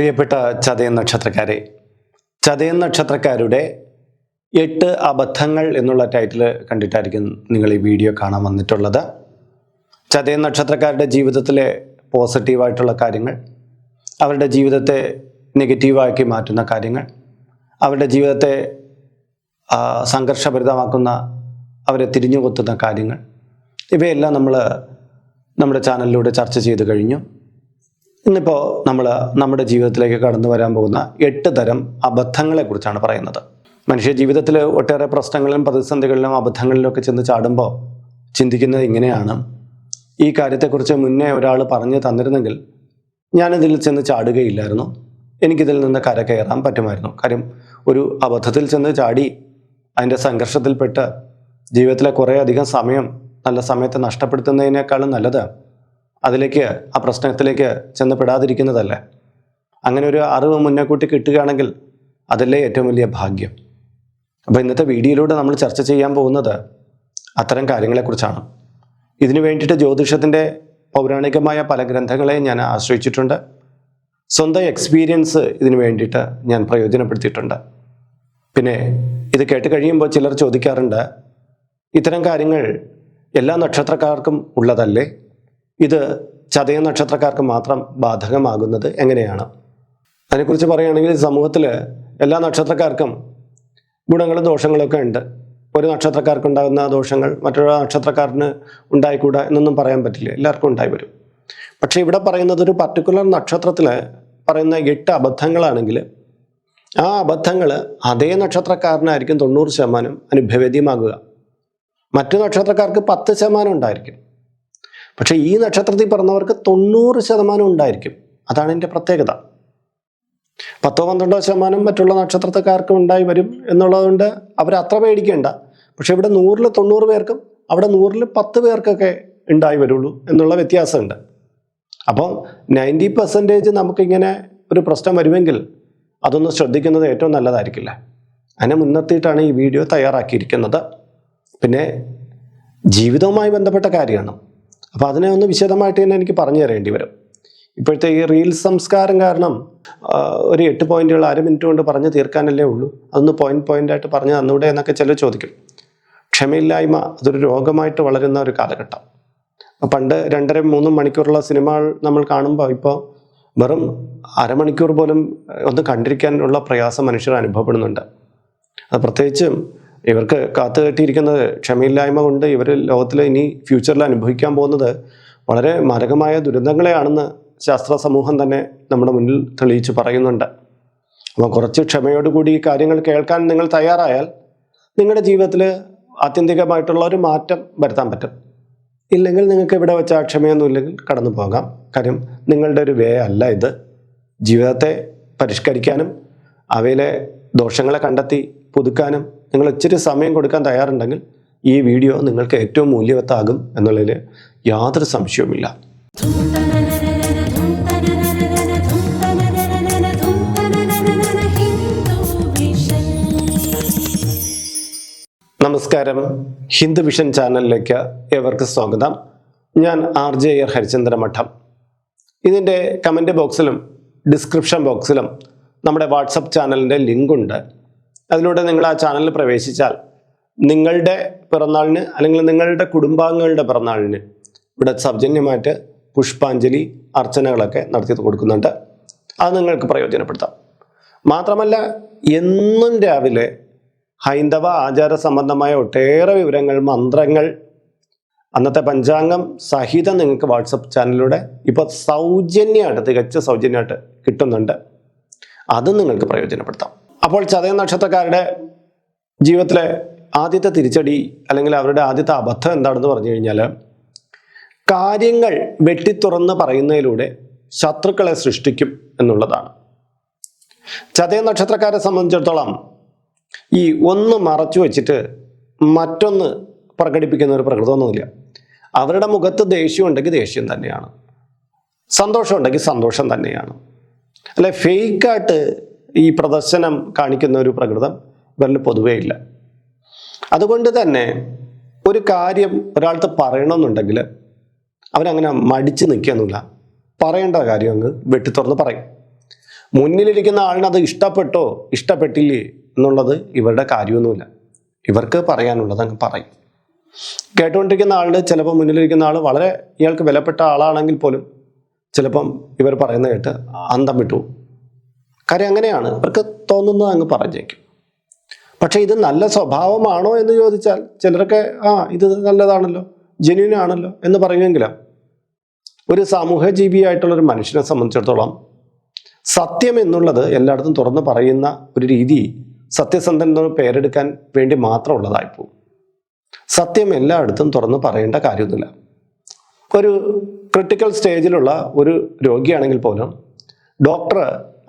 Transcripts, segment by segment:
പ്രിയപ്പെട്ട ചതയൻ നക്ഷത്രക്കാരെ ചതയൻ നക്ഷത്രക്കാരുടെ എട്ട് അബദ്ധങ്ങൾ എന്നുള്ള ടൈറ്റിൽ കണ്ടിട്ടായിരിക്കും നിങ്ങൾ ഈ വീഡിയോ കാണാൻ വന്നിട്ടുള്ളത്. ചതയൻ നക്ഷത്രക്കാരുടെ ജീവിതത്തിലെ പോസിറ്റീവായിട്ടുള്ള കാര്യങ്ങൾ അവരുടെ ജീവിതത്തെ നെഗറ്റീവാക്കി മാറ്റുന്ന കാര്യങ്ങൾ അവരുടെ ജീവിതത്തെ സംഘർഷഭരിതമാക്കുന്ന അവരെ തിരിഞ്ഞുകൊത്തുന്ന കാര്യങ്ങൾ ഇവയെല്ലാം നമ്മൾ നമ്മുടെ ചാനലിലൂടെ ചർച്ച ചെയ്ത് കഴിഞ്ഞു. ഇന്നിപ്പോൾ നമ്മൾ നമ്മുടെ ജീവിതത്തിലേക്ക് കടന്നു വരാൻ പോകുന്ന എട്ട് തരം അബദ്ധങ്ങളെക്കുറിച്ചാണ് പറയുന്നത്. മനുഷ്യ ജീവിതത്തിൽ ഒട്ടേറെ പ്രശ്നങ്ങളിലും പ്രതിസന്ധികളിലും അബദ്ധങ്ങളിലും ഒക്കെ ചെന്ന് ചാടുമ്പോൾ ചിന്തിക്കുന്നത് ഇങ്ങനെയാണ്. ഈ കാര്യത്തെക്കുറിച്ച് മുന്നേ ഒരാൾ പറഞ്ഞു തന്നിരുന്നെങ്കിൽ ഞാനിതിൽ ചെന്ന് ചാടുകയില്ലായിരുന്നു. എനിക്കിതിൽ നിന്ന് കര കയറാൻ പറ്റുമായിരുന്നു. കാര്യം ഒരു അബദ്ധത്തിൽ ചെന്ന് ചാടി അതിന്റെ സംഘർഷത്തിൽപ്പെട്ട് ജീവിതത്തിലെ കുറേ അധികം സമയം നല്ല സമയത്ത് നഷ്ടപ്പെടുത്തുന്നതിനേക്കാളും നല്ലത് അതിലേക്ക് ആ പ്രശ്നത്തിലേക്ക് ചെന്ന് പെടാതിരിക്കുന്നതല്ലേ അങ്ങനെ ഒരു അറിവ് മുന്നേ കൂട്ടി കിട്ടുകയാണെങ്കിൽ അതല്ലേ ഏറ്റവും വലിയ ഭാഗ്യം. അപ്പോൾ ഇന്നത്തെ വീഡിയോയിലൂടെ നമ്മൾ ചർച്ച ചെയ്യാൻ പോകുന്നത് അത്തരം കാര്യങ്ങളെക്കുറിച്ചാണ്. ഇതിനു വേണ്ടിയിട്ട് ജ്യോതിഷത്തിന്റെ പൗരാണികമായ പല ഗ്രന്ഥങ്ങളെയും ഞാൻ ആശ്രയിച്ചിട്ടുണ്ട്. സ്വന്തം എക്സ്പീരിയൻസ് ഇതിനു വേണ്ടിയിട്ട് ഞാൻ പ്രയോജനപ്പെടുത്തിയിട്ടുണ്ട്. പിന്നെ ഇത് കേട്ട് കഴിയുമ്പോൾ ചിലർ ചോദിക്കാറുണ്ട് ഇത്തരം കാര്യങ്ങൾ എല്ലാ നക്ഷത്രക്കാർക്കും ഉള്ളതല്ലേ? ഇത് ചതയ നക്ഷത്രക്കാർക്ക് മാത്രം ബാധകമാകുന്നത് എങ്ങനെയാണ്? അതിനെക്കുറിച്ച് പറയുകയാണെങ്കിൽ സമൂഹത്തിൽ എല്ലാ നക്ഷത്രക്കാർക്കും ഗുണങ്ങളും ദോഷങ്ങളൊക്കെ ഉണ്ട്. ഒരു നക്ഷത്രക്കാർക്ക് ഉണ്ടാകുന്ന ദോഷങ്ങൾ മറ്റൊരു നക്ഷത്രക്കാരന് ഉണ്ടായിക്കൂടാ എന്നൊന്നും പറയാൻ പറ്റില്ല. എല്ലാവർക്കും ഉണ്ടായി വരും. പക്ഷേ ഇവിടെ പറയുന്നത് ഒരു പർട്ടിക്കുലർ നക്ഷത്രത്തിൽ പറയുന്ന എട്ട് അബദ്ധങ്ങളാണെങ്കിൽ ആ അബദ്ധങ്ങൾ അതേ നക്ഷത്രക്കാരനായിരിക്കും തൊണ്ണൂറ് ശതമാനം അനുഭവേദ്യമാകുക. മറ്റു നക്ഷത്രക്കാർക്ക് പത്ത് ശതമാനം ഉണ്ടായിരിക്കും. പക്ഷേ ഈ നക്ഷത്രത്തിൽ പറഞ്ഞവർക്ക് തൊണ്ണൂറ് ശതമാനം ഉണ്ടായിരിക്കും. അതാണ് എന്റെ പ്രത്യേകത. പത്തോ പന്ത്രണ്ടോ ശതമാനം മറ്റുള്ള നക്ഷത്രത്തക്കാർക്കും ഉണ്ടായി വരും എന്നുള്ളതുകൊണ്ട് അവർ അത്ര പേടിക്കേണ്ട. പക്ഷെ ഇവിടെ നൂറിൽ തൊണ്ണൂറ് പേർക്കും അവിടെ നൂറിൽ പത്ത് പേർക്കൊക്കെ ഉണ്ടായി വരുള്ളൂ എന്നുള്ള വ്യത്യാസമുണ്ട്. അപ്പോൾ നയന്റി പെർസെന്റേജ് നമുക്കിങ്ങനെ ഒരു പ്രശ്നം വരുമെങ്കിൽ അതൊന്ന് ശ്രദ്ധിക്കുന്നത് ഏറ്റവും നല്ലതായിരിക്കില്ല. അതിനെ മുൻനിർത്തിയിട്ടാണ് ഈ വീഡിയോ തയ്യാറാക്കിയിരിക്കുന്നത്. പിന്നെ ജീവിതവുമായി ബന്ധപ്പെട്ട കാര്യമാണ്. അപ്പോൾ അതിനെ ഒന്ന് വിശദമായിട്ട് തന്നെ എനിക്ക് പറഞ്ഞു തരേണ്ടി വരും. ഇപ്പോഴത്തെ ഈ റീൽ സംസ്കാരം കാരണം ഒരു എട്ട് പോയിന്റുകൾ അര മിനിറ്റ് കൊണ്ട് പറഞ്ഞ് തീർക്കാനല്ലേ ഉള്ളൂ. അതൊന്ന് പോയിന്റ് പോയിന്റ് ആയിട്ട് പറഞ്ഞു തന്നൂടെ എന്നൊക്കെ ചിലർ ചോദിക്കും. ക്ഷമയില്ലായ്മ അതൊരു രോഗമായിട്ട് വളരുന്ന ഒരു കാലഘട്ടം. പണ്ട് രണ്ടര മൂന്നും മണിക്കൂറുള്ള സിനിമകൾ നമ്മൾ കാണുമ്പോൾ ഇപ്പോൾ വെറും അരമണിക്കൂർ പോലും ഒന്ന് കണ്ടിരിക്കാനുള്ള പ്രയാസം മനുഷ്യർ അനുഭവപ്പെടുന്നുണ്ട്. അത് പ്രത്യേകിച്ചും ഇവർക്ക് കാത്തു കെട്ടിയിരിക്കുന്നത് ക്ഷമയില്ലായ്മ കൊണ്ട് ഇവർ ലോകത്തിൽ ഇനി ഫ്യൂച്ചറിൽ അനുഭവിക്കാൻ പോകുന്നത് വളരെ മാരകമായ ദുരന്തങ്ങളെയാണെന്ന് ശാസ്ത്ര സമൂഹം തന്നെ നമ്മുടെ മുന്നിൽ തെളിയിച്ച് പറയുന്നുണ്ട്. അപ്പോൾ കുറച്ച് ക്ഷമയോടുകൂടി ഈ കാര്യങ്ങൾ കേൾക്കാൻ നിങ്ങൾ തയ്യാറായാൽ നിങ്ങളുടെ ജീവിതത്തിൽ ആത്യന്തികമായിട്ടുള്ള ഒരു മാറ്റം വരുത്താൻ പറ്റും. ഇല്ലെങ്കിൽ നിങ്ങൾക്ക് ഇവിടെ വെച്ച ക്ഷമയൊന്നും ഇല്ലെങ്കിൽ കടന്നു പോകാം. കാര്യം നിങ്ങളുടെ ഒരു വേ അല്ല ഇത്. ജീവിതത്തെ പരിഷ്കരിക്കാനും അവയിലെ ദോഷങ്ങളെ കണ്ടെത്തി പുതുക്കാനും നിങ്ങൾ ഇച്ചിരി സമയം കൊടുക്കാൻ തയ്യാറുണ്ടെങ്കിൽ ഈ വീഡിയോ നിങ്ങൾക്ക് ഏറ്റവും മൂല്യവത്താകും എന്നുള്ളതിൽ യാതൊരു സംശയവുമില്ല. നമസ്കാരം. ഹിന്ദു വിഷൻ ചാനലിലേക്ക് ഏവർക്ക് സ്വാഗതം. ഞാൻ ആർ ജെ ആർ ഹരിചന്ദ്ര മഠം. ഇതിന്റെ കമന്റ് ബോക്സിലും ഡിസ്ക്രിപ്ഷൻ ബോക്സിലും നമ്മുടെ വാട്സപ്പ് ചാനലിന്റെ ലിങ്ക് ഉണ്ട് അതിലൂടെ നിങ്ങൾ ആ ചാനലിൽ പ്രവേശിച്ചാൽ നിങ്ങളുടെ പിറന്നാളിന് അല്ലെങ്കിൽ നിങ്ങളുടെ കുടുംബാംഗങ്ങളുടെ പിറന്നാളിന് ഇവിടെ സൗജന്യമായിട്ട് പുഷ്പാഞ്ജലി അർച്ചനകളൊക്കെ നടത്തി കൊടുക്കുന്നുണ്ട്. അത് നിങ്ങൾക്ക് പ്രയോജനപ്പെടുത്താം. മാത്രമല്ല എന്നും രാവിലെ ഹൈന്ദവ ആചാര സംബന്ധമായ ഒട്ടേറെ വിവരങ്ങൾ മന്ത്രങ്ങൾ അന്നത്തെ പഞ്ചാംഗം സഹിതം നിങ്ങൾക്ക് വാട്സപ്പ് ചാനലിലൂടെ ഇപ്പോൾ സൗജന്യമായിട്ട് തികച്ച സൗജന്യമായിട്ട് കിട്ടുന്നുണ്ട്. അതും നിങ്ങൾക്ക് പ്രയോജനപ്പെടുത്താം. അപ്പോൾ ചതയ നക്ഷത്രക്കാരുടെ ജീവിതത്തിലെ ആദ്യത്തെ തിരിച്ചടി അല്ലെങ്കിൽ അവരുടെ ആദ്യത്തെ അബദ്ധം എന്താണെന്ന് പറഞ്ഞു കഴിഞ്ഞാൽ കാര്യങ്ങൾ വെട്ടിത്തുറന്ന് പറയുന്നതിലൂടെ ശത്രുക്കളെ സൃഷ്ടിക്കും എന്നുള്ളതാണ്. ചതയ നക്ഷത്രക്കാരെ സംബന്ധിച്ചിടത്തോളം ഈ ഒന്ന് മറച്ചു വെച്ചിട്ട് മറ്റൊന്ന് പ്രകടിപ്പിക്കുന്ന ഒരു പ്രകൃതമൊന്നുമില്ല അവരുടെ മുഖത്ത് ദേഷ്യം ഉണ്ടെങ്കിൽ ദേഷ്യം തന്നെയാണ്. സന്തോഷം ഉണ്ടെങ്കിൽ സന്തോഷം തന്നെയാണ്. അല്ലെ ഫേക്കായിട്ട് ഈ പ്രദർശനം കാണിക്കുന്ന ഒരു പ്രകൃതം ഇവരിൽ പൊതുവേ ഇല്ല. അതുകൊണ്ട് തന്നെ ഒരു കാര്യം ഒരാൾക്ക് പറയണമെന്നുണ്ടെങ്കിൽ അവരങ്ങനെ മടിച്ച് നിൽക്കുകയൊന്നുമില്ല. പറയേണ്ട കാര്യം അങ്ങ് വെട്ടിത്തുറന്ന് പറയും. മുന്നിലിരിക്കുന്ന ആളിനത് ഇഷ്ടപ്പെട്ടോ ഇഷ്ടപ്പെട്ടില്ലേ എന്നുള്ളത് ഇവരുടെ കാര്യമൊന്നുമില്ല. ഇവർക്ക് പറയാനുള്ളത് അങ്ങ് പറയും. കേട്ടുകൊണ്ടിരിക്കുന്ന ആളുടെ ചിലപ്പോൾ മുന്നിലിരിക്കുന്ന ആൾ വളരെ ഇയാൾക്ക് വിലപ്പെട്ട ആളാണെങ്കിൽ പോലും ചിലപ്പം ഇവർ പറയുന്ന കേട്ട് അന്തം വിട്ടു. കാര്യം അങ്ങനെയാണ്. ഇവർക്ക് തോന്നുന്നത് അങ്ങ് പറഞ്ഞേക്കും. പക്ഷേ ഇത് നല്ല സ്വഭാവമാണോ എന്ന് ചോദിച്ചാൽ ചിലരൊക്കെ ആ ഇത് നല്ലതാണല്ലോ ജെന്യൂൻ ആണല്ലോ എന്ന് പറയുമെങ്കിലും ഒരു സാമൂഹ്യ ജീവിയായിട്ടുള്ള ഒരു മനുഷ്യനെ സംബന്ധിച്ചിടത്തോളം സത്യം എന്നുള്ളത് എല്ലായിടത്തും തുറന്ന് പറയുന്ന ഒരു രീതി സത്യസന്ധൻ എന്ന് പേരെടുക്കാൻ വേണ്ടി മാത്രം പോകും. സത്യം എല്ലായിടത്തും തുറന്ന് പറയേണ്ട കാര്യമൊന്നുമില്ല. ഒരു ക്രിട്ടിക്കൽ സ്റ്റേജിലുള്ള ഒരു രോഗിയാണെങ്കിൽ പോലും ഡോക്ടർ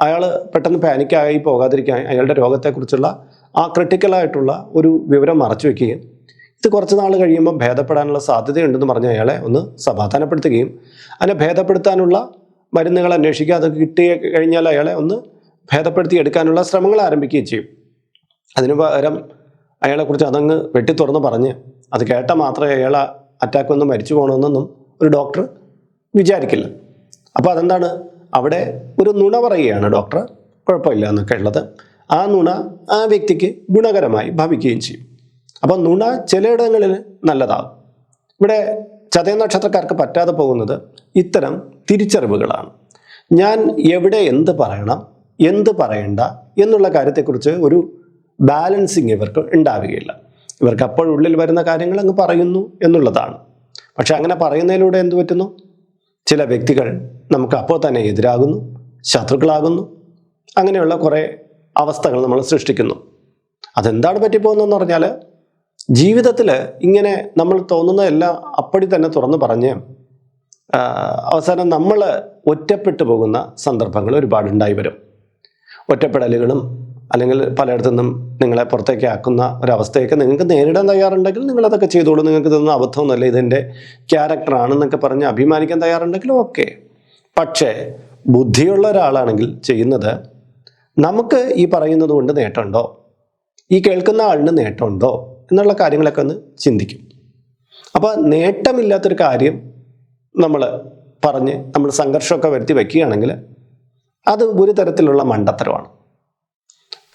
അയാൾ പെട്ടെന്ന് പാനിക്കായി പോകാതിരിക്കാൻ അയാളുടെ രോഗത്തെക്കുറിച്ചുള്ള ആ ക്രിട്ടിക്കലായിട്ടുള്ള ഒരു വിവരം മറച്ചു വെക്കുകയും ഇത് കുറച്ച് നാൾ കഴിയുമ്പോൾ ഭേദപ്പെടാനുള്ള സാധ്യതയുണ്ടെന്ന് പറഞ്ഞ് അയാളെ ഒന്ന് സമാധാനപ്പെടുത്തുകയും അതിനെ ഭേദപ്പെടുത്താനുള്ള മരുന്നുകൾ അന്വേഷിക്കുക അത് കിട്ടി കഴിഞ്ഞാൽ അയാളെ ഒന്ന് ഭേദപ്പെടുത്തി എടുക്കാനുള്ള ശ്രമങ്ങൾ ആരംഭിക്കുകയും ചെയ്യും. അതിനു പകരം അയാളെക്കുറിച്ച് അതങ്ങ് വെട്ടി തുറന്ന് പറഞ്ഞ് അത് കേട്ട മാത്രമേ അയാൾ അറ്റാക്ക് ഒന്നും മരിച്ചു പോകണമെന്നൊന്നും ഒരു ഡോക്ടർ വിചാരിക്കില്ല. അപ്പോൾ അതെന്താണ് അവിടെ ഒരു നുണ പറയുകയാണ് ഡോക്ടർ. കുഴപ്പമില്ല എന്നൊക്കെ ഉള്ളത്. ആ നുണ ആ വ്യക്തിക്ക് ഗുണകരമായി ഭവിക്കുകയും ചെയ്യും. അപ്പോൾ നുണ ചിലയിടങ്ങളിൽ നല്ലതാകും. ഇവിടെ ചതയ നക്ഷത്രക്കാർക്ക് പറ്റാതെ പോകുന്നത് ഇത്തരം തിരിച്ചറിവുകളാണ്. ഞാൻ എവിടെ എന്ത് പറയണം എന്ത് പറയണ്ട എന്നുള്ള കാര്യത്തെക്കുറിച്ച് ഒരു ബാലൻസിങ് ഇവർക്ക് ഉണ്ടാവുകയില്ല. ഇവർക്ക് അപ്പോഴുള്ളിൽ വരുന്ന കാര്യങ്ങൾ അങ്ങ് പറയുന്നു എന്നുള്ളതാണ്. പക്ഷെ അങ്ങനെ പറയുന്നതിലൂടെ എന്ത് പറ്റുന്നു? ചില വ്യക്തികൾ നമുക്ക് അപ്പോൾ തന്നെ എതിരാകുന്നു ശത്രുക്കളാകുന്നു അങ്ങനെയുള്ള കുറേ അവസ്ഥകൾ നമ്മൾ സൃഷ്ടിക്കുന്നു. അതെന്താണ് പറ്റിപ്പോകുന്നതെന്ന് പറഞ്ഞാൽ ജീവിതത്തിൽ ഇങ്ങനെ നമ്മൾ തോന്നുന്നതെല്ലാം അപ്പടി തന്നെ തുറന്നു പറഞ്ഞ് അവസാനം നമ്മൾ ഒറ്റപ്പെട്ടു പോകുന്ന സന്ദർഭങ്ങൾ ഒരുപാടുണ്ടായി വരും. ഒറ്റപ്പെടലുകളും അല്ലെങ്കിൽ പലയിടത്തു നിന്നും നിങ്ങളെ പുറത്തേക്ക് ആക്കുന്ന ഒരവസ്ഥയൊക്കെ നിങ്ങൾക്ക് നേരിടാൻ തയ്യാറുണ്ടെങ്കിൽ നിങ്ങളതൊക്കെ ചെയ്തോളൂ. നിങ്ങൾക്ക് ഇതൊന്നും അബദ്ധമൊന്നുമല്ല. ഇതെന്റെ ക്യാരക്ടറാണെന്നൊക്കെ പറഞ്ഞ് അഭിമാനിക്കാൻ തയ്യാറുണ്ടെങ്കിലും ഓക്കെ പക്ഷേ ബുദ്ധിയുള്ള ഒരാളാണെങ്കിൽ ചെയ്യുന്നത് നമുക്ക് ഈ പറയുന്നത് കൊണ്ട് നേട്ടമുണ്ടോ? ഈ കേൾക്കുന്ന ആളിന് നേട്ടമുണ്ടോ? എന്നുള്ള കാര്യങ്ങളൊക്കെ ഒന്ന് ചിന്തിക്കും. അപ്പോൾ നേട്ടമില്ലാത്തൊരു കാര്യം നമ്മൾ പറഞ്ഞ് നമ്മൾ സംഘർഷമൊക്കെ വരുത്തി വയ്ക്കുകയാണെങ്കിൽ അത് ഒരു തരത്തിലുള്ള മണ്ടത്തരമാണ്.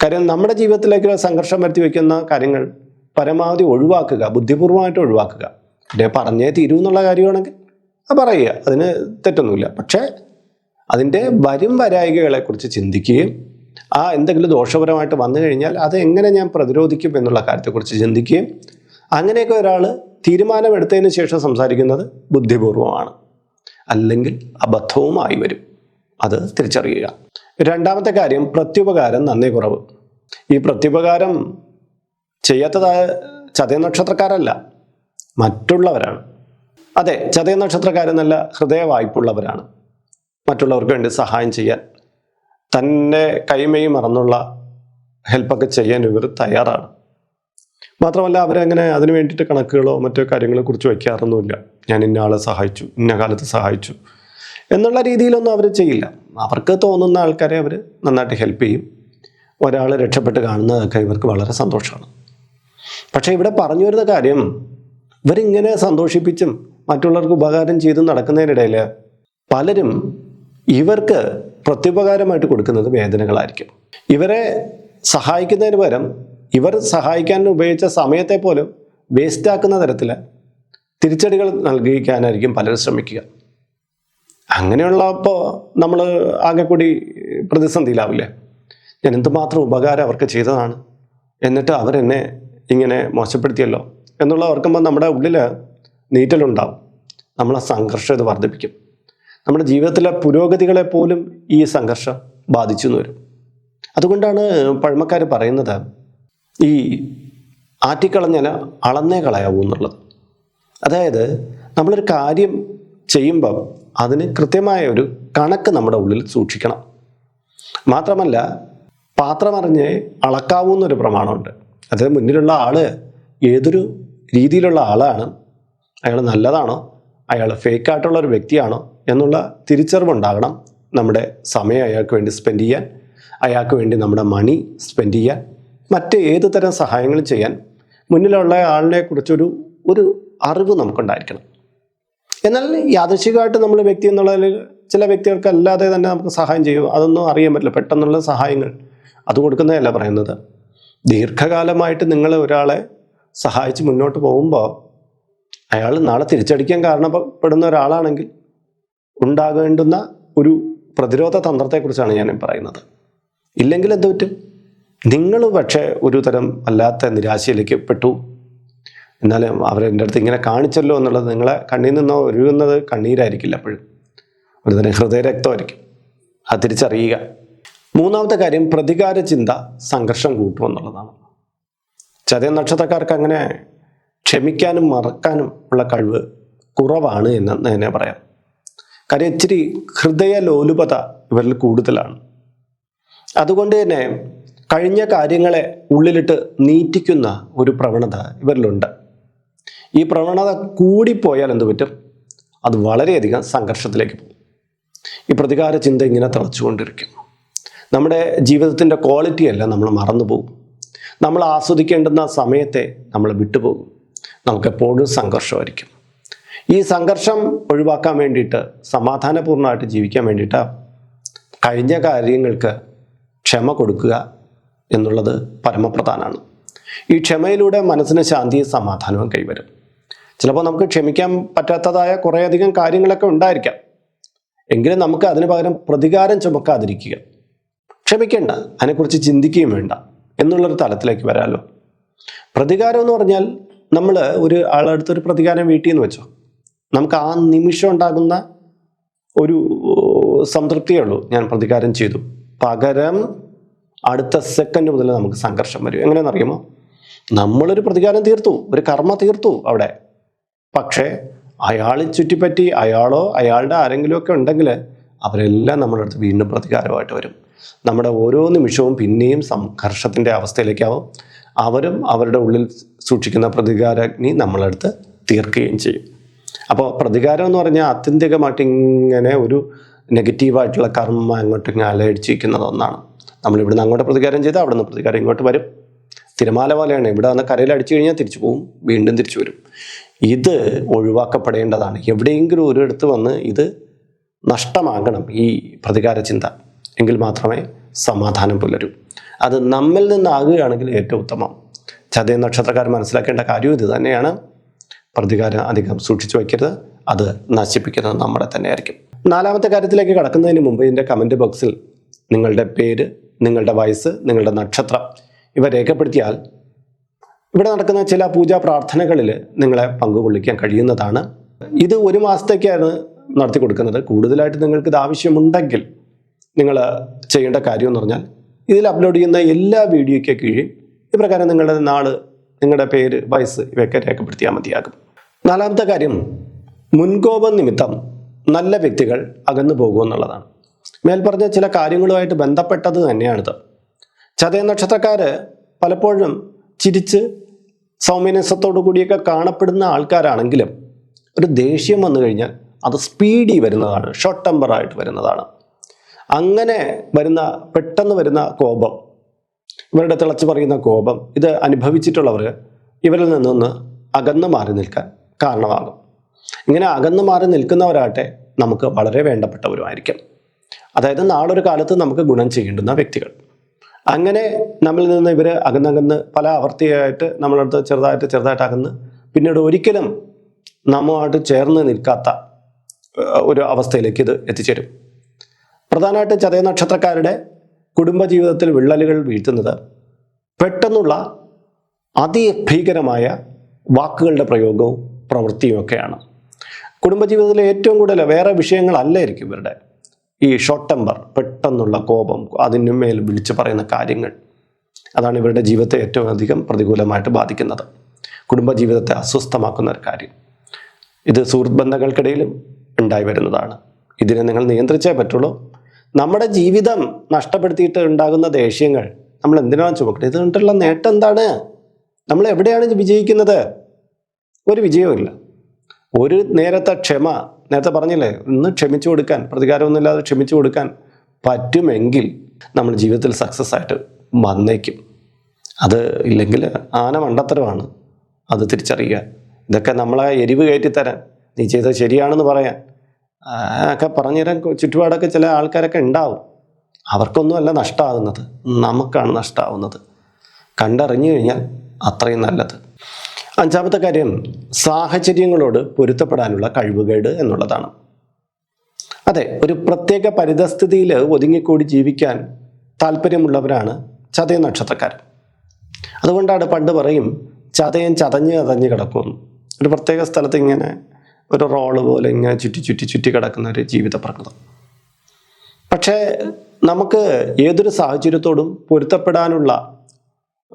കാര്യം നമ്മുടെ ജീവിതത്തിലേക്ക് സംഘർഷം വരുത്തി വയ്ക്കുന്ന കാര്യങ്ങൾ പരമാവധി ഒഴിവാക്കുക ബുദ്ധിപൂർവമായിട്ട് ഒഴിവാക്കുക. പിന്നെ പറഞ്ഞേ തീരൂ എന്നുള്ള കാര്യമാണെങ്കിൽ അത് പറയുക അതിന് തെറ്റൊന്നുമില്ല. പക്ഷേ അതിന്റെ വരും വരായികകളെക്കുറിച്ച് ചിന്തിക്കുകയും ആ എന്തെങ്കിലും ദോഷപരമായിട്ട് വന്നു കഴിഞ്ഞാൽ അത് എങ്ങനെ ഞാൻ പ്രതിരോധിക്കും എന്നുള്ള കാര്യത്തെക്കുറിച്ച് ചിന്തിക്കുകയും അങ്ങനെയൊക്കെ ഒരാൾ തീരുമാനമെടുത്തതിന് ശേഷം സംസാരിക്കുന്നത് ബുദ്ധിപൂർവമാണ് അല്ലെങ്കിൽ അബദ്ധവുമായി വരും. അത് തിരിച്ചറിയുക. രണ്ടാമത്തെ കാര്യം പ്രത്യുപകാരം നന്ദി കുറവ്. ഈ പ്രത്യുപകാരം ചെയ്യാത്തതായ ചതയ നക്ഷത്രക്കാരല്ല മറ്റുള്ളവരാണ്. അതെ ചതയ നക്ഷത്രക്കാരെന്നല്ല ഹൃദയ മറ്റുള്ളവർക്ക് വേണ്ടി സഹായം ചെയ്യാൻ തന്റെ കൈമയും മറന്നുള്ള ഹെൽപ്പൊക്കെ ചെയ്യാൻ ഇവർ തയ്യാറാണ്. മാത്രമല്ല അവരങ്ങനെ അതിന് വേണ്ടിയിട്ട് കണക്കുകളോ മറ്റോ കാര്യങ്ങളെ കുറിച്ച് വയ്ക്കാറൊന്നുമില്ല. ഞാൻ ഇന്ന ആളെ സഹായിച്ചു ഇന്ന കാലത്ത് സഹായിച്ചു. എന്നുള്ള രീതിയിലൊന്നും അവർ ചെയ്യില്ല. അവർക്ക് തോന്നുന്ന ആൾക്കാരെ അവർ നന്നായിട്ട് ഹെൽപ്പ് ചെയ്യും. ഒരാൾ രക്ഷപ്പെട്ട് കാണുന്നതൊക്കെ ഇവർക്ക് വളരെ സന്തോഷമാണ്. പക്ഷേ ഇവിടെ പറഞ്ഞു വരുന്ന കാര്യം ഇവരിങ്ങനെ സന്തോഷിപ്പിച്ചും മറ്റുള്ളവർക്ക് ഉപകാരം ചെയ്തും നടക്കുന്നതിനിടയിൽ പലരും ഇവർക്ക് പ്രത്യുപകാരമായിട്ട് കൊടുക്കുന്നത് വേദനകളായിരിക്കും. ഇവരെ സഹായിക്കുന്നതിന് പകരം ഇവർ സഹായിക്കാൻ ഉപയോഗിച്ച സമയത്തെ പോലും വേസ്റ്റാക്കുന്ന തരത്തിൽ തിരിച്ചടികൾ നൽകിക്കാനായിരിക്കും പലരും ശ്രമിക്കുക. അങ്ങനെയുള്ളപ്പോൾ നമ്മൾ ആകെ കൂടി പ്രതിസന്ധിയിലാവില്ലേ ഞാൻ എന്തുമാത്രം ഉപകാരം അവർക്ക് ചെയ്തതാണ് എന്നിട്ട് അവരെന്നെ ഇങ്ങനെ മോശപ്പെടുത്തിയല്ലോ എന്നുള്ള ഓർക്കുമ്പോൾ നമ്മുടെ ഉള്ളിൽ നീറ്റലുണ്ടാവും. നമ്മളെ സംഘർഷം ഇത് വർദ്ധിപ്പിക്കും. നമ്മുടെ ജീവിതത്തിലെ പുരോഗതികളെ പോലും ഈ സംഘർഷം ബാധിച്ചു വരും. അതുകൊണ്ടാണ് പഴമക്കാർ പറയുന്നത് ഈ ആറ്റിക്കളഞ്ഞാൽ അളന്നേ കളയാവൂ എന്നുള്ളത്. അതായത് നമ്മളൊരു കാര്യം ചെയ്യുമ്പം അതിന് കൃത്യമായ ഒരു കണക്ക് നമ്മുടെ ഉള്ളിൽ സൂക്ഷിക്കണം. മാത്രമല്ല പാത്രമറിഞ്ഞ് അളക്കാവുന്ന ഒരു പ്രമാണമുണ്ട്. അതായത് മുന്നിലുള്ള ആൾ ഏതൊരു രീതിയിലുള്ള ആളാണ് അയാൾ നല്ലതാണോ അയാൾ ഫേക്കായിട്ടുള്ള ഒരു വ്യക്തിയാണോ എന്നുള്ള തിരിച്ചറിവുണ്ടാകണം നമ്മുടെ സമയം അയാൾക്ക് വേണ്ടി സ്പെൻഡ് ചെയ്യാൻ അയാൾക്ക് വേണ്ടി നമ്മുടെ മണി സ്പെൻഡ് ചെയ്യാൻ മറ്റ് ഏത് തരം സഹായങ്ങളും ചെയ്യാൻ മുന്നിലുള്ള ആളിനെ കുറിച്ചൊരു ഒരു അറിവ് നമുക്കുണ്ടായിരിക്കണം. എന്നാൽ യാദൃശികമായിട്ട് നമ്മൾ വ്യക്തി എന്നുള്ളതിൽ ചില വ്യക്തികൾക്ക് അല്ലാതെ തന്നെ നമുക്ക് സഹായം ചെയ്യും. അതൊന്നും അറിയാൻ പറ്റില്ല. പെട്ടെന്നുള്ള സഹായങ്ങൾ. അത് കൊടുക്കുന്നതല്ല പറയുന്നത്. ദീർഘകാലമായിട്ട് നിങ്ങൾ ഒരാളെ സഹായിച്ച് മുന്നോട്ട് പോകുമ്പോൾ അയാൾ നാളെ തിരിച്ചടിക്കാൻ കാരണപ്പെടുന്ന ഒരാളാണെങ്കിൽ ഉണ്ടാകേണ്ടുന്ന ഒരു പ്രതിരോധ തന്ത്രത്തെക്കുറിച്ചാണ് ഞാൻ പറയുന്നത്. ഇല്ലെങ്കിൽ എന്ത് പറ്റും നിങ്ങൾ പക്ഷേ ഒരു തരം അല്ലാത്ത നിരാശയിലേക്ക് പെട്ടു. എന്നാലും അവരെന്റെ അടുത്ത് ഇങ്ങനെ കാണിച്ചല്ലോ എന്നുള്ളത് നിങ്ങളെ കണ്ണിൽ നിന്നോ ഒഴുകുന്നത് കണ്ണീരായിരിക്കില്ല എപ്പോഴും. ഒരു തന്നെ ഹൃദയരക്തമായിരിക്കും. അത് തിരിച്ചറിയുക. മൂന്നാമത്തെ കാര്യം പ്രതികാര ചിന്ത സംഘർഷം കൂട്ടുമെന്നുള്ളതാണ് ചതയ നക്ഷത്രക്കാർക്ക് അങ്ങനെ ക്ഷമിക്കാനും മറക്കാനും ഉള്ള കഴിവ് കുറവാണ് എന്ന് തന്നെ പറയാം. കാര്യം ഇച്ചിരി ഹൃദയ ലോലുപത ഇവരിൽ കൂടുതലാണ്. അതുകൊണ്ട് തന്നെ കഴിഞ്ഞ കാര്യങ്ങളെ ഉള്ളിലിട്ട് നീറ്റിക്കുന്ന ഒരു പ്രവണത ഇവരിലുണ്ട്. ഈ പ്രവണത കൂടിപ്പോയാൽ എന്ത് പറ്റും? അത് വളരെയധികം സംഘർഷത്തിലേക്ക് പോകും. ഈ പ്രതികാര ചിന്ത ഇങ്ങനെ തിളച്ചുകൊണ്ടിരിക്കും. നമ്മുടെ ജീവിതത്തിന്റെ ക്വാളിറ്റിയെല്ലാം നമ്മൾ മറന്നുപോകും നമ്മൾ ആസ്വദിക്കേണ്ടുന്ന സമയത്തെ നമ്മൾ വിട്ടുപോകും. നമുക്കെപ്പോഴും സംഘർഷമായിരിക്കും. ഈ സംഘർഷം ഒഴിവാക്കാൻ വേണ്ടിയിട്ട് സമാധാനപൂർണമായിട്ട് ജീവിക്കാൻ വേണ്ടിയിട്ട് കഴിഞ്ഞ കാര്യങ്ങൾക്ക് ക്ഷമ കൊടുക്കുക എന്നുള്ളത് പരമപ്രധാനമാണ്. ഈ ക്ഷമയിലൂടെ മനസ്സിന് ശാന്തിയും സമാധാനവും കൈവരും. ചിലപ്പോൾ നമുക്ക് ക്ഷമിക്കാൻ പറ്റാത്തതായ കുറേയധികം കാര്യങ്ങളൊക്കെ ഉണ്ടായിരിക്കാം. എങ്കിലും നമുക്ക് അതിന് പകരം പ്രതികാരം ചുമക്കാതിരിക്കുക. ക്ഷമിക്കേണ്ട അതിനെക്കുറിച്ച് ചിന്തിക്കുകയും വേണ്ട എന്നുള്ളൊരു തലത്തിലേക്ക് വരാമല്ലോ പ്രതികാരം എന്ന് പറഞ്ഞാൽ നമ്മൾ ഒരു ആളെടുത്തൊരു പ്രതികാരം വീട്ടിൽ നിന്ന് വെച്ചോ. നമുക്ക് ആ നിമിഷം ഉണ്ടാകുന്ന ഒരു സംതൃപ്തിയേ ഉള്ളൂ. ഞാൻ പ്രതികാരം ചെയ്തു. പകരം അടുത്ത സെക്കൻഡ് മുതൽ നമുക്ക് സംഘർഷം വരും. എങ്ങനെയാണെന്നറിയുമോ? നമ്മളൊരു പ്രതികാരം തീർത്തു. ഒരു കർമ്മ തീർത്തു അവിടെ. പക്ഷേ അയാളെ ചുറ്റിപ്പറ്റി അയാളോ അയാളുടെ ആരെങ്കിലും ഒക്കെ ഉണ്ടെങ്കിൽ അവരെല്ലാം നമ്മുടെ അടുത്ത് വീണ്ടും പ്രതികാരമായിട്ട് വരും. നമ്മുടെ ഓരോ നിമിഷവും പിന്നെയും സംഘർഷത്തിന്റെ അവസ്ഥയിലേക്കാവും. അവരും അവരുടെ ഉള്ളിൽ സൂക്ഷിക്കുന്ന പ്രതികാരാഗ്നി നമ്മളടുത്ത് തീർക്കുകയും ചെയ്യും. അപ്പോൾ പ്രതികാരം എന്ന് പറഞ്ഞാൽ ആത്യന്തികമായിട്ട് ഇങ്ങനെ ഒരു നെഗറ്റീവായിട്ടുള്ള കർമ്മ അങ്ങോട്ട് ഇങ്ങനെ അലയടിച്ചിരിക്കുന്നത് ഒന്നാണ്. നമ്മളിവിടുന്ന് അങ്ങോട്ട് പ്രതികാരം ചെയ്താൽ അവിടെ നിന്ന് പ്രതികാരം ഇങ്ങോട്ട് വരും. തിരമാല പോലെയാണ്. ഇവിടെ വന്ന് കരയിൽ അടിച്ചു കഴിഞ്ഞാൽ തിരിച്ചു പോവും. വീണ്ടും തിരിച്ചു വരും. ഇത് ഒഴിവാക്കപ്പെടേണ്ടതാണ്. എവിടെയെങ്കിലും ഒരിടത്ത് വന്ന് ഇത് നഷ്ടമാകണം ഈ പ്രതികാര ചിന്ത എങ്കിൽ മാത്രമേ സമാധാനം പുലരൂ. അത് നമ്മിൽ നിന്നാകുകയാണെങ്കിൽ ഏറ്റവും ഉത്തമം. ചതയ നക്ഷത്രക്കാർ മനസ്സിലാക്കേണ്ട കാര്യം ഇത് തന്നെയാണ്. പ്രതികാരം അധികം സൂക്ഷിച്ചു വയ്ക്കരുത്. അത് നശിപ്പിക്കുന്നത് നമ്മളെ തന്നെയായിരിക്കും. നാലാമത്തെ കാര്യത്തിലേക്ക് കടക്കുന്നതിന് മുമ്പ് ഇതിന്റെ കമന്റ് ബോക്സിൽ നിങ്ങളുടെ പേര് നിങ്ങളുടെ വയസ്സ് നിങ്ങളുടെ നക്ഷത്രം ഇവ രേഖപ്പെടുത്തിയാൽ ഇവിടെ നടക്കുന്ന ചില പൂജാ പ്രാർത്ഥനകളിൽ നിങ്ങളെ പങ്കുകൊള്ളിക്കാൻ കഴിയുന്നതാണ്. ഇത് ഒരു മാസത്തേക്കാണ് നടത്തി കൊടുക്കുന്നത്. കൂടുതലായിട്ട് നിങ്ങൾക്ക് ഇത് ആവശ്യമുണ്ടെങ്കിൽ നിങ്ങൾ ചെയ്യേണ്ട കാര്യം എന്ന് പറഞ്ഞാൽ ഇതിൽ അപ്ലോഡ് ചെയ്യുന്ന എല്ലാ വീഡിയോയ്ക്ക് കീഴിൽ ഇപ്രകാരം നിങ്ങളുടെ നാൾ നിങ്ങളുടെ പേര് വയസ്സ് ഇവയൊക്കെ രേഖപ്പെടുത്തിയാൽ മതിയാകും. നാലാമത്തെ കാര്യം മുൻകോപം നിമിത്തം നല്ല വ്യക്തികൾ അകന്നു പോകുമെന്നുള്ളതാണ് മേൽപ്പറഞ്ഞ ചില കാര്യങ്ങളുമായിട്ട് ബന്ധപ്പെട്ടത് തന്നെയാണിത്. ചതയ നക്ഷത്രക്കാർ പലപ്പോഴും ചിരിച്ച് സൗമ്യനസത്തോടു കൂടിയൊക്കെ കാണപ്പെടുന്ന ആൾക്കാരാണെങ്കിലും ഒരു ദേഷ്യം വന്നു കഴിഞ്ഞാൽ അത് സ്പീഡി വരുന്നതാണ് ഷോർട്ട് ടെമ്പറായിട്ട് വരുന്നതാണ്. അങ്ങനെ വരുന്ന പെട്ടെന്ന് വരുന്ന കോപം ഇവരുടെ തിളച്ച് പറയുന്ന കോപം ഇത് അനുഭവിച്ചിട്ടുള്ളവർ ഇവരിൽ നിന്നൊന്ന് അകന്നു മാറി നിൽക്കാൻ കാരണമാകും. ഇങ്ങനെ അകന്നു മാറി നിൽക്കുന്നവരാട്ടെ നമുക്ക് വളരെ വേണ്ടപ്പെട്ടവരുമായിരിക്കും. അതായത് നാളൊരു കാലത്ത് നമുക്ക് ഗുണം ചെയ്യേണ്ടുന്ന വ്യക്തികൾ. അങ്ങനെ നമ്മിൽ നിന്ന് ഇവർ അകന്നകന്ന് പല ആവർത്തിയായിട്ട് നമ്മളടുത്ത് ചെറുതായിട്ട് ചെറുതായിട്ട് അകന്ന് പിന്നീട് ഒരിക്കലും നമ്മുമായിട്ട് ചേർന്ന് നിൽക്കാത്ത ഒരു അവസ്ഥയിലേക്ക് ഇത് എത്തിച്ചേരും. പ്രധാനമായിട്ട് ചതയ നക്ഷത്രക്കാരുടെ കുടുംബജീവിതത്തിൽ വിള്ളലുകൾ വീഴ്ത്തുന്നത് പെട്ടെന്നുള്ള അതിഭീകരമായ വാക്കുകളുടെ പ്രയോഗവും പ്രവൃത്തിയും ഒക്കെയാണ്. കുടുംബജീവിതത്തിലെ ഏറ്റവും കൂടുതൽ വേറെ വിഷയങ്ങളല്ലായിരിക്കും ഇവരുടെ ഈ ഷോർട്ട് ടെമ്പർ പെട്ടെന്നുള്ള കോപം അതിന് മേൽ വിളിച്ചു പറയുന്ന കാര്യങ്ങൾ അതാണ് ഇവരുടെ ജീവിതത്തെ ഏറ്റവും അധികം പ്രതികൂലമായിട്ട് ബാധിക്കുന്നത്. കുടുംബജീവിതത്തെ അസ്വസ്ഥമാക്കുന്ന ഒരു കാര്യം. ഇത് സുഹൃത്ത് ബന്ധങ്ങൾക്കിടയിലും ഉണ്ടായി വരുന്നതാണ്. ഇതിനെ നിങ്ങൾ നിയന്ത്രിച്ചേ പറ്റുള്ളൂ. നമ്മുടെ ജീവിതം നഷ്ടപ്പെടുത്തിയിട്ട് ഉണ്ടാകുന്ന ദേഷ്യങ്ങൾ നമ്മൾ എന്തിനാണ് ചുമക്കുന്നത്? ഇത് കൊണ്ടുള്ള നേട്ടം എന്താണ്? നമ്മൾ എവിടെയാണ് വിജയിക്കുന്നത്? ഒരു വിജയവുമില്ല. ഒരു നേരത്തെ ക്ഷമ നേരത്തെ പറഞ്ഞില്ലേ ഒന്ന് ക്ഷമിച്ചു കൊടുക്കാൻ പ്രതികാരമൊന്നുമില്ലാതെ ക്ഷമിച്ചു കൊടുക്കാൻ പറ്റുമെങ്കിൽ നമ്മൾ ജീവിതത്തിൽ സക്സസ് ആയിട്ട് വന്നേക്കും. അത് ഇല്ലെങ്കിൽ ആന മണ്ടത്തരമാണ്. അത് തിരിച്ചറിയുക. ഇതൊക്കെ നമ്മളെ എരിവ് കയറ്റിത്തരാൻ നീ ചെയ്തത് ശരിയാണെന്ന് പറയാൻ. ഒക്കെ പറഞ്ഞുതരാൻ ചുറ്റുപാടൊക്കെ ചില ആൾക്കാരൊക്കെ ഉണ്ടാവും. അവർക്കൊന്നുമല്ല നഷ്ടമാകുന്നത് നമുക്കാണ് നഷ്ടമാവുന്നത് കണ്ടറിഞ്ഞു കഴിഞ്ഞാൽ അത്രയും നല്ലത്. അഞ്ചാമത്തെ കാര്യം സാഹചര്യങ്ങളോട് പൊരുത്തപ്പെടാനുള്ള കഴിവുകേട് എന്നുള്ളതാണ്. അതെ ഒരു പ്രത്യേക പരിതസ്ഥിതിയിൽ ഒതുങ്ങിക്കൂടി ജീവിക്കാൻ താല്പര്യമുള്ളവരാണ് ചതയ നക്ഷത്രക്കാർ. അതുകൊണ്ടാണ് പണ്ട് പറയും ചതയൻ ചതഞ്ഞ് ചതഞ്ഞ് കിടക്കും. ഒരു പ്രത്യേക സ്ഥലത്ത് ഇങ്ങനെ ഒരു റോൾ പോലെ ഇങ്ങനെ ചുറ്റി ചുറ്റി ചുറ്റി കിടക്കുന്ന ഒരു ജീവിത പ്രകൃതം. പക്ഷേ നമുക്ക് ഏതൊരു സാഹചര്യത്തോടും പൊരുത്തപ്പെടാനുള്ള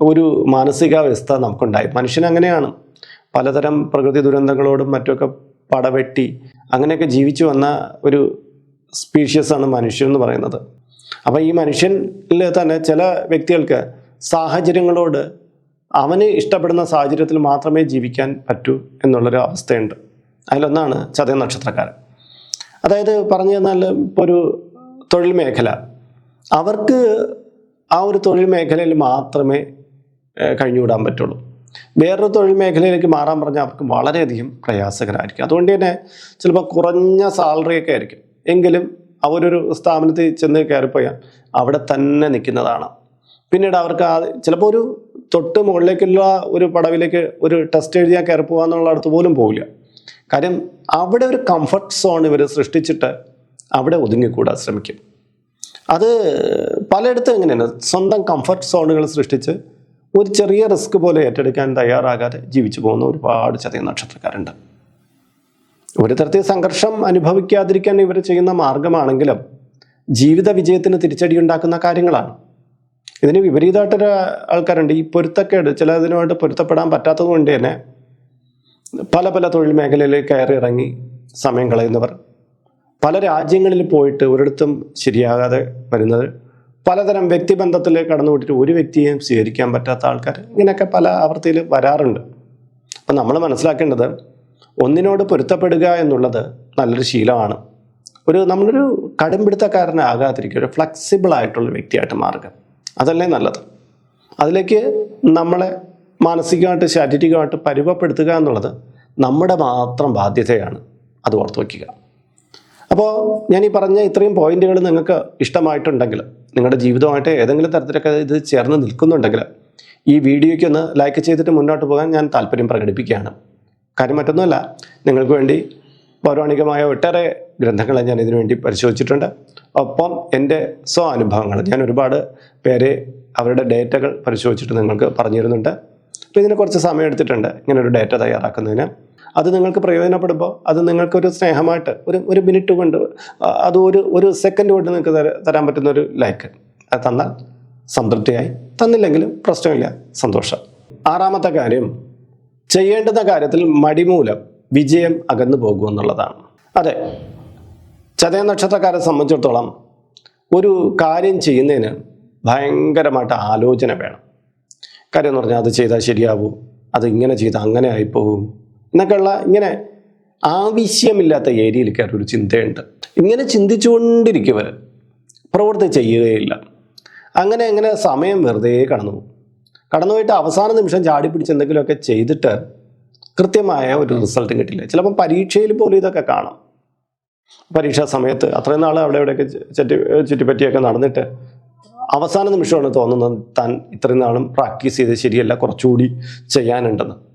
ഒരു മാനസികാവസ്ഥ നമുക്കുണ്ടായി. മനുഷ്യൻ അങ്ങനെയാണ്. പലതരം പ്രകൃതി ദുരന്തങ്ങളോടും മറ്റൊക്കെ പടവെട്ടി അങ്ങനെയൊക്കെ ജീവിച്ചു വന്ന ഒരു സ്പീഷ്യസാണ് മനുഷ്യൻ എന്ന് പറയുന്നത്. അപ്പോൾ ഈ മനുഷ്യനിൽ തന്നെ ചില വ്യക്തികൾക്ക് സാഹചര്യങ്ങളോട് അവന് ഇഷ്ടപ്പെടുന്ന സാഹചര്യത്തിൽ മാത്രമേ ജീവിക്കാൻ പറ്റൂ എന്നുള്ളൊരു അവസ്ഥയുണ്ട്. അതിലൊന്നാണ് ചതയ നക്ഷത്രക്കാരൻ. അതായത് പറഞ്ഞു തന്നാൽ ഇപ്പോൾ ഒരു തൊഴിൽ മേഖല. അവർക്ക് ആ ഒരു തൊഴിൽ മേഖലയിൽ മാത്രമേ കഴിഞ്ഞുകൂടാൻ പറ്റുള്ളൂ. വേറൊരു തൊഴിൽ മേഖലയിലേക്ക് മാറാൻ പറഞ്ഞാൽ അവർക്ക് വളരെയധികം പ്രയാസകരമായിരിക്കും അതുകൊണ്ട് തന്നെ ചിലപ്പോൾ കുറഞ്ഞ സാലറിയൊക്കെ ആയിരിക്കും. എങ്കിലും അവരൊരു സ്ഥാപനത്തിൽ ചെന്ന് കയറിപ്പോയാൽ അവിടെ തന്നെ നിൽക്കുന്നതാണ്. പിന്നീട് അവർക്ക് ആ ചിലപ്പോൾ ഒരു തൊട്ട് മുകളിലേക്കുള്ള ഒരു പടവിലേക്ക് ഒരു ടെസ്റ്റ് എഴുതിയാൽ കയറി പോകാന്നുള്ള അടുത്ത് പോലും പോവില്ല. കാര്യം അവിടെ ഒരു കംഫർട്ട് സോൺ ഇവർ സൃഷ്ടിച്ചിട്ട് അവിടെ ഒതുങ്ങിക്കൂടാൻ ശ്രമിക്കും. അത് പലയിടത്തും എങ്ങനെയാണ്? സ്വന്തം കംഫർട്ട് സോണുകൾ സൃഷ്ടിച്ച് ഒരു ചെറിയ റിസ്ക് പോലെ ഏറ്റെടുക്കാൻ തയ്യാറാകാതെ ജീവിച്ചു പോകുന്ന ഒരുപാട് ചെറിയ നക്ഷത്രക്കാരുണ്ട്. ഒരു തരത്തിൽ സംഘർഷം അനുഭവിക്കാതിരിക്കാൻ ഇവർ ചെയ്യുന്ന മാർഗമാണെങ്കിലും ജീവിത വിജയത്തിന് തിരിച്ചടി ഉണ്ടാക്കുന്ന കാര്യങ്ങളാണ്. ഇതിന് വിപരീതമായിട്ടൊരു ആൾക്കാരുണ്ട്. ഈ പൊരുത്തക്കേട് ചില ഇതിനുമായിട്ട് പൊരുത്തപ്പെടാൻ പറ്റാത്തത് കൊണ്ട് തന്നെ പല പല തൊഴിൽ മേഖലയിൽ കയറി ഇറങ്ങി സമയം കളയുന്നവർ. പല രാജ്യങ്ങളിൽ പോയിട്ട് ഒരിടത്തും ശരിയാകാതെ വരുന്നത് പലതരം വ്യക്തിബന്ധത്തിൽ കടന്നുവിട്ടിട്ട് ഒരു വ്യക്തിയെയും സ്വീകരിക്കാൻ പറ്റാത്ത ആൾക്കാർ ഇങ്ങനെയൊക്കെ പല ആവർത്തിയിൽ വരാറുണ്ട്. അപ്പം നമ്മൾ മനസ്സിലാക്കേണ്ടത് ഒന്നിനോട് പൊരുത്തപ്പെടുക എന്നുള്ളത് നല്ലൊരു ശീലമാണ്. ഒരു നമ്മളൊരു കടുംപിടുത്തക്കാരനാകാതിരിക്കുക ഒരു ഫ്ലെക്സിബിൾ ആയിട്ടുള്ള വ്യക്തിയായിട്ട് മാറുക. അതല്ലേ നല്ലത്. അതിലേക്ക് നമ്മളെ മാനസികമായിട്ട് ശാരീരികമായിട്ട് പരുവപ്പെടുത്തുക എന്നുള്ളത് നമ്മുടെ മാത്രം ബാധ്യതയാണ്. അത് ഓർത്ത് വയ്ക്കുക. അപ്പോൾ ഞാൻ ഈ പറഞ്ഞ ഇത്രയും പോയിന്റുകൾ നിങ്ങൾക്ക് ഇഷ്ടമായിട്ടുണ്ടെങ്കിൽ നിങ്ങളുടെ ജീവിതമായിട്ട് ഏതെങ്കിലും തരത്തിലൊക്കെ ഇത് ചേർന്ന് നിൽക്കുന്നുണ്ടെങ്കിൽ ഈ വീഡിയോയ്ക്ക് ഒന്ന് ലൈക്ക് ചെയ്തിട്ട് മുന്നോട്ട് പോകാൻ ഞാൻ താല്പര്യം പ്രകടിപ്പിക്കുകയാണ്. കാര്യം മറ്റൊന്നുമല്ല നിങ്ങൾക്ക് വേണ്ടി പൗരാണികമായ ഒട്ടേറെ ഗ്രന്ഥങ്ങളെ ഞാൻ ഇതിനു വേണ്ടി പരിശോധിച്ചിട്ടുണ്ട്. ഒപ്പം എന്റെ സ്വ അനുഭവങ്ങൾ ഞാൻ ഒരുപാട് പേരെ അവരുടെ ഡേറ്റകൾ പരിശോധിച്ചിട്ട് നിങ്ങൾക്ക് പറഞ്ഞു തരുന്നുണ്ട് അപ്പോൾ ഇതിന് കുറച്ച് സമയം എടുത്തിട്ടുണ്ട് ഇങ്ങനെ ഒരു ഡേറ്റ തയ്യാറാക്കുന്നതിന്. അത് നിങ്ങൾക്ക് പ്രയോജനപ്പെടുമ്പോൾ അത് നിങ്ങൾക്കൊരു സ്നേഹമായിട്ട് ഒരു ഒരു മിനിറ്റ് കൊണ്ട് അത് ഒരു ഒരു സെക്കൻഡ് കൊണ്ട് നിങ്ങൾക്ക് തരാൻ പറ്റുന്ന ഒരു ലൈക്ക്. അത് തന്നാൽ സംതൃപ്തിയായി. തന്നില്ലെങ്കിലും പ്രശ്നമില്ല സന്തോഷം. ആറാമത്തെ കാര്യം ചെയ്യേണ്ടുന്ന കാര്യത്തിൽ മടിമൂലം വിജയം അകന്നു പോകും എന്നുള്ളതാണ്. അതെ ചതയ നക്ഷത്രക്കാരെ സംബന്ധിച്ചിടത്തോളം ഒരു കാര്യം ചെയ്യുന്നതിന് ഭയങ്കരമായിട്ട് ആലോചന വേണം. കാര്യം എന്ന് പറഞ്ഞാൽ അത് ചെയ്താൽ ശരിയാവും അത് ഇങ്ങനെ ചെയ്താൽ അങ്ങനെ ആയിപ്പോകും എന്നൊക്കെയുള്ള ഇങ്ങനെ ആവശ്യമില്ലാത്ത ഏരിയയിൽ കയറി ഒരു ചിന്തയുണ്ട്. ഇങ്ങനെ ചിന്തിച്ചുകൊണ്ടിരിക്കുവർ പ്രവൃത്തി ചെയ്യുകയില്ല. അങ്ങനെ അങ്ങനെ സമയം വെറുതെ കടന്നു പോകും. കടന്നുപോയിട്ട് അവസാന നിമിഷം ചാടി പിടിച്ച് എന്തെങ്കിലുമൊക്കെ ചെയ്തിട്ട് കൃത്യമായ ഒരു റിസൾട്ട് കിട്ടില്ല. ചിലപ്പോൾ പരീക്ഷയിൽ പോലും ഇതൊക്കെ കാണാം. പരീക്ഷാ സമയത്ത് അത്രയും നാൾ അവിടെ ഇവിടെയൊക്കെ ചുറ്റി ചുറ്റിപ്പറ്റിയൊക്കെ നടന്നിട്ട് അവസാന നിമിഷമാണ് തോന്നുന്നത് താൻ ഇത്രയും നാളും പ്രാക്ടീസ് ചെയ്ത് ശരിയല്ല കുറച്ചുകൂടി ചെയ്യാനുണ്ടെന്ന്.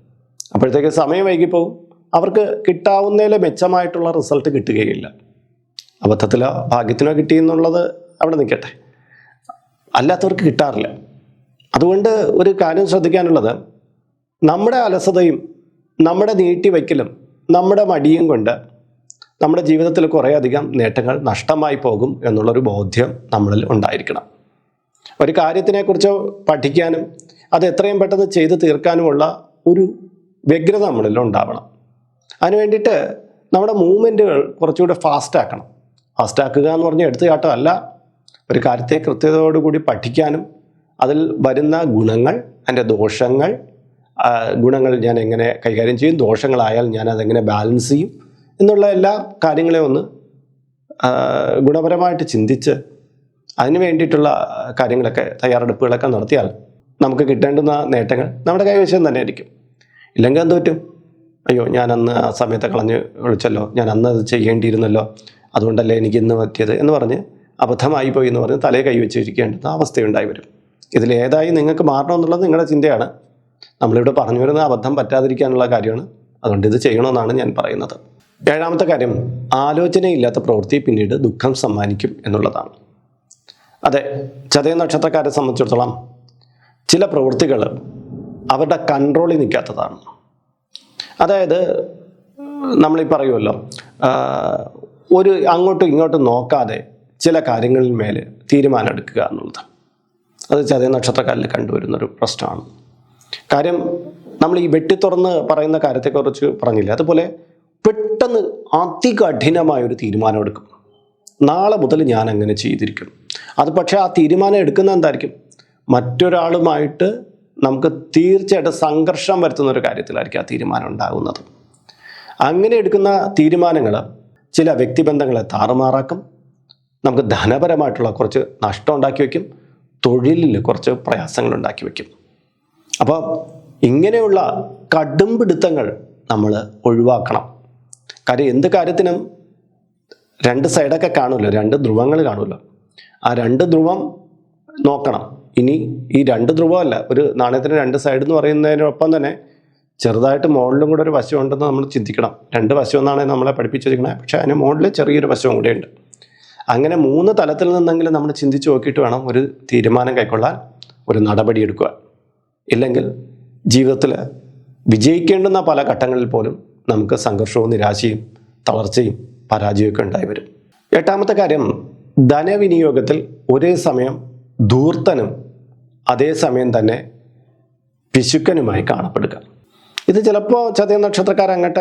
അപ്പോഴത്തേക്ക് സമയം വൈകിപ്പോവും അവർക്ക് കിട്ടാവുന്നതിലെ മെച്ചമായിട്ടുള്ള റിസൾട്ട് കിട്ടുകയില്ല. അബദ്ധത്തിലോ ഭാഗ്യത്തിനോ കിട്ടിയെന്നുള്ളത് അവിടെ നിൽക്കട്ടെ. അല്ലാത്തവർക്ക് കിട്ടാറില്ല. അതുകൊണ്ട് ഒരു കാര്യം ശ്രദ്ധിക്കാനുള്ളത് നമ്മുടെ അലസതയും നമ്മുടെ നീട്ടിവയ്ക്കലും നമ്മുടെ മടിയും കൊണ്ട് നമ്മുടെ ജീവിതത്തിൽ കുറേയധികം നേട്ടങ്ങൾ നഷ്ടമായി പോകും എന്നുള്ളൊരു ബോധ്യം നമ്മളിൽ ഉണ്ടായിരിക്കണം. ഒരു കാര്യത്തിനെക്കുറിച്ച് പഠിക്കാനും അത് എത്രയും പെട്ടെന്ന് ചെയ്തു തീർക്കാനുമുള്ള ഒരു വ്യഗ്രത നമ്മളിൽ ഉണ്ടാവണം. അതിന് വേണ്ടിയിട്ട് നമ്മുടെ മൂവ്മെന്റുകൾ കുറച്ചുകൂടെ ഫാസ്റ്റ് ആക്കണം. എന്ന് പറഞ്ഞാൽ എടുത്തുചാട്ടം അല്ല ഒരു കാര്യത്തെ കൃത്യതയോടുകൂടി പഠിക്കാനും അതിൽ വരുന്ന ഗുണങ്ങൾ അതിന്റെ ദോഷങ്ങൾ ഗുണങ്ങൾ ഞാൻ എങ്ങനെ കൈകാര്യം ചെയ്യും ദോഷങ്ങളായാൽ ഞാൻ അതെങ്ങനെ ബാലൻസ് ചെയ്യും എന്നുള്ള എല്ലാ കാര്യങ്ങളെ ഒന്ന് ഗുണപരമായിട്ട് ചിന്തിച്ച് അതിന് വേണ്ടിയിട്ടുള്ള കാര്യങ്ങളൊക്കെ തയ്യാറെടുപ്പുകളൊക്കെ നടത്തിയാൽ നമുക്ക് കിട്ടേണ്ടുന്ന നേട്ടങ്ങൾ നമ്മുടെ കൈവശം തന്നെ ആയിരിക്കും ഇല്ലെങ്കിൽ എന്ത് പറ്റും? അയ്യോ ഞാൻ അന്ന് ആ സമയത്തെ കളഞ്ഞ് വിളിച്ചല്ലോ ഞാൻ അന്ന് അത് ചെയ്യേണ്ടിയിരുന്നല്ലോ. അതുകൊണ്ടല്ലേ എനിക്ക് ഇന്ന് പറ്റിയത് എന്ന് പറഞ്ഞ് അബദ്ധമായി പോയി എന്ന് പറഞ്ഞ് തലയെ കൈവച്ചിരിക്കേണ്ടുന്ന അവസ്ഥയുണ്ടായി വരും. ഇതിലേതായി നിങ്ങൾക്ക് മാറണമെന്നുള്ളത് നിങ്ങളുടെ ചിന്തയാണ്. നമ്മളിവിടെ പറഞ്ഞു വരുന്ന അബദ്ധം പറ്റാതിരിക്കാനുള്ള കാര്യമാണ്. അതുകൊണ്ട് ഇത് ചെയ്യണമെന്നാണ് ഞാൻ പറയുന്നത്. ഏഴാമത്തെ കാര്യം ആലോചനയില്ലാത്ത പ്രവൃത്തി പിന്നീട് ദുഃഖം സമ്മാനിക്കും എന്നുള്ളതാണ്. അതെ ചതയ നക്ഷത്രക്കാരെ സംബന്ധിച്ചിടത്തോളം ചില പ്രവൃത്തികൾ അവരുടെ കൺട്രോളിൽ നിൽക്കാത്തതാണ്. അതായത് നമ്മളീ പറയുമല്ലോ ഒരു അങ്ങോട്ടും ഇങ്ങോട്ടും നോക്കാതെ ചില കാര്യങ്ങളിൽ മേൽ തീരുമാനം എടുക്കുക എന്നുള്ളത്. അത് ചതയ നക്ഷത്രക്കാരിൽ കണ്ടുവരുന്നൊരു പ്രശ്നമാണ്. കാര്യം നമ്മൾ ഈ വെട്ടി തുറന്ന് പറയുന്ന കാര്യത്തെക്കുറിച്ച് പറഞ്ഞില്ല? അതുപോലെ പെട്ടെന്ന് അതികഠിനമായ ഒരു തീരുമാനം എടുക്കും. നാളെ മുതൽ ഞാൻ അങ്ങനെ ചെയ്തിരിക്കും. അത് പക്ഷേ ആ തീരുമാനം എടുക്കുന്ന എന്തായിരിക്കും? മറ്റൊരാളുമായിട്ട് നമുക്ക് തീർച്ചയായിട്ടും സംഘർഷം വരുത്തുന്ന ഒരു കാര്യത്തിലായിരിക്കും ആ തീരുമാനം ഉണ്ടാകുന്നത്. അങ്ങനെ എടുക്കുന്ന തീരുമാനങ്ങൾ ചില വ്യക്തിബന്ധങ്ങളെ താറുമാറാക്കും. നമുക്ക് ധനപരമായിട്ടുള്ള കുറച്ച് നഷ്ടം ഉണ്ടാക്കി വയ്ക്കും. തൊഴിലിൽ കുറച്ച് പ്രയാസങ്ങൾ ഉണ്ടാക്കി വയ്ക്കും. അപ്പോൾ ഇങ്ങനെയുള്ള കടുംപിടുത്തങ്ങൾ നമ്മൾ ഒഴിവാക്കണം. കാര്യം എന്ത് കാര്യത്തിനും രണ്ട് സൈഡൊക്കെ കാണുമല്ലോ രണ്ട് ധ്രുവങ്ങൾ കാണുമല്ലോ ആ രണ്ട് ധ്രുവം നോക്കണം. ഇനി ഈ രണ്ട് ധ്രുവമല്ല ഒരു നാണയത്തിന്റെ രണ്ട് സൈഡ് എന്ന് പറയുന്നതിനൊപ്പം തന്നെ ചെറുതായിട്ട് മുകളിലും കൂടെ ഒരു വശം ഉണ്ടെന്ന് നമ്മൾ ചിന്തിക്കണം. രണ്ട് വശം എന്നാണ് നമ്മളെ പഠിപ്പിച്ചിരിക്കുന്നത് പക്ഷേ അതിന് മുകളിൽ ചെറിയൊരു വശവും കൂടെ ഉണ്ട്. അങ്ങനെ മൂന്ന് തലത്തിൽ നിന്നെങ്കിലും നമ്മൾ ചിന്തിച്ച് നോക്കിയിട്ട് വേണം ഒരു തീരുമാനം കൈക്കൊള്ളാൻ ഒരു നടപടി എടുക്കുക ഇല്ലെങ്കിൽ ജീവിതത്തിൽ വിജയിക്കേണ്ടുന്ന പല ഘട്ടങ്ങളിൽ പോലും നമുക്ക് സംഘർഷവും നിരാശയും തളർച്ചയും പരാജയമൊക്കെ ഉണ്ടായി വരും. എട്ടാമത്തെ കാര്യം ധനവിനിയോഗത്തിൽ ഒരേ സമയം ധൂർത്തനും അതേസമയം തന്നെ പിശുക്കനുമായി കാണപ്പെടുക. ഇത് ചിലപ്പോൾ ചതയ നക്ഷത്രക്കാരങ്ങട്ട്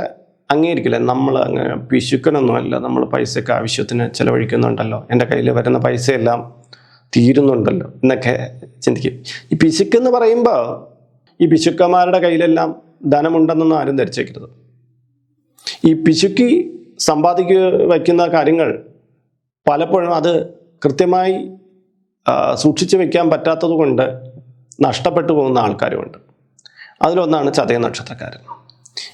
അംഗീകരിക്കില്ല. നമ്മൾ അങ്ങനെ പിശുക്കനൊന്നുമല്ല നമ്മൾ പൈസയ്ക്ക് ആവശ്യത്തിന് ചിലവഴിക്കുന്നുണ്ടല്ലോ. എന്റെ കയ്യിൽ വരുന്ന പൈസയെല്ലാം തീരുന്നുണ്ടല്ലോ എന്നൊക്കെ ചിന്തിക്കും. ഈ പിശുക്കെന്ന് പറയുമ്പോൾ ഈ പിശുക്കന്മാരുടെ കയ്യിലെല്ലാം ധനമുണ്ടെന്നൊന്നും ആരും ധരിച്ചേക്കരുത്. ഈ പിശുക്കി സമ്പാദിക്കുക വയ്ക്കുന്ന കാര്യങ്ങൾ പലപ്പോഴും അത് കൃത്യമായി സൂക്ഷിച്ചു വെക്കാൻ പറ്റാത്തത് കൊണ്ട് നഷ്ടപ്പെട്ടു പോകുന്ന ആൾക്കാരുമുണ്ട്. അതിലൊന്നാണ് ചതയ നക്ഷത്രക്കാരൻ.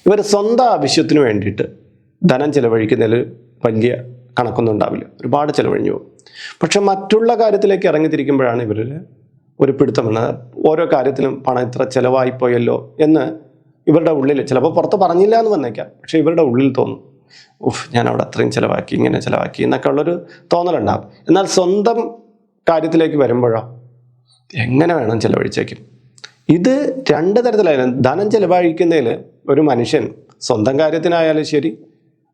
ഇവർ സ്വന്തം ആവശ്യത്തിന് വേണ്ടിയിട്ട് ധനം ചിലവഴിക്കുന്നതിൽ വലിയ കണക്കൊന്നും ഉണ്ടാവില്ല ഒരുപാട് ചിലവഴിഞ്ഞു പോകും. പക്ഷെ മറ്റുള്ള കാര്യത്തിലേക്ക് ഇറങ്ങിത്തിരിക്കുമ്പോഴാണ് ഇവരിൽ ഒരു പിടുത്തം വീണത് ഓരോ കാര്യത്തിലും പണം ഇത്ര ചിലവായിപ്പോയല്ലോ എന്ന് ഇവരുടെ ഉള്ളിൽ ചിലപ്പോൾ പുറത്ത് പറഞ്ഞില്ല എന്ന് വന്നേക്കാം പക്ഷേ ഇവരുടെ ഉള്ളിൽ തോന്നും ഉഫ് ഞാൻ അവിടെ അത്രയും ചിലവാക്കി ഇങ്ങനെ ചിലവാക്കി എന്നൊക്കെ ഉള്ളൊരു തോന്നലുണ്ടാകും. എന്നാൽ സ്വന്തം കാര്യത്തിലേക്ക് വരുമ്പോഴോ? എങ്ങനെ വേണം ചിലവഴിച്ചേക്കും? ഇത് രണ്ട് തരത്തിലായാലും ധനം ചിലവഴിക്കുന്നതിൽ ഒരു മനുഷ്യൻ സ്വന്തം കാര്യത്തിനായാലും ശരി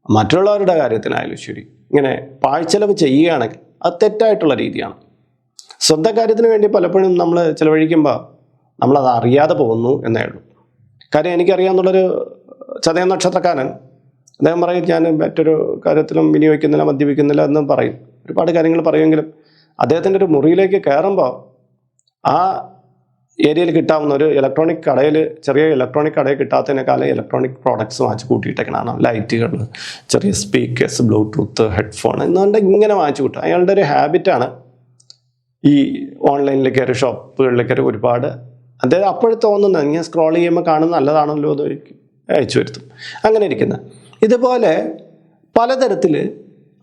മറ്റുള്ളവരുടെ കാര്യത്തിനായാലും ശരി ഇങ്ങനെ പാഴ്ചെലവ് ചെയ്യുകയാണെങ്കിൽ അത് തെറ്റായിട്ടുള്ള രീതിയാണ്. സ്വന്തം കാര്യത്തിന് വേണ്ടി പലപ്പോഴും നമ്മൾ ചിലവഴിക്കുമ്പോൾ നമ്മളത് അറിയാതെ പോകുന്നു എന്നേ ഉള്ളൂ. കാര്യം എനിക്കറിയാമെന്നുള്ളൊരു ചതയ നക്ഷത്രക്കാരൻ അദ്ദേഹം പറയും ഞാൻ മറ്റൊരു കാര്യത്തിലും വിനിയോഗിക്കുന്നില്ല മദ്യപിക്കുന്നില്ല എന്നും പറയും. ഒരുപാട് കാര്യങ്ങൾ പറയുമെങ്കിലും അദ്ദേഹത്തിന്റെ ഒരു മുറിയിലേക്ക് കയറുമ്പോൾ ആ ഏരിയയിൽ കിട്ടാവുന്ന ഒരു ഇലക്ട്രോണിക് കടയിൽ ചെറിയ ഇലക്ട്രോണിക് കടയിൽ കിട്ടാത്തതിനേക്കാളും ഇലക്ട്രോണിക് പ്രോഡക്ട്സ് വാങ്ങിച്ച് കൂട്ടിയിട്ടേക്കണം ലൈറ്റുകൾ ചെറിയ സ്പീക്കേഴ്സ് ബ്ലൂടൂത്ത് ഹെഡ്ഫോൺ എന്നുകൊണ്ട് ഇങ്ങനെ വാങ്ങിച്ചു കൂട്ടും അയാളുടെ ഒരു ഹാബിറ്റാണ് ഈ ഓൺലൈനിൽ കയറി ഷോപ്പുകളിൽ കയറി ഒരുപാട് അദ്ദേഹം അപ്പോഴും തോന്നുന്നത് ഇങ്ങനെ സ്ക്രോൾ ചെയ്യുമ്പോൾ കാണുന്ന നല്ലതാണല്ലോ എന്ന് അയച്ചു വരുത്തും. അങ്ങനെ ഇരിക്കുന്നത് ഇതുപോലെ പലതരത്തിൽ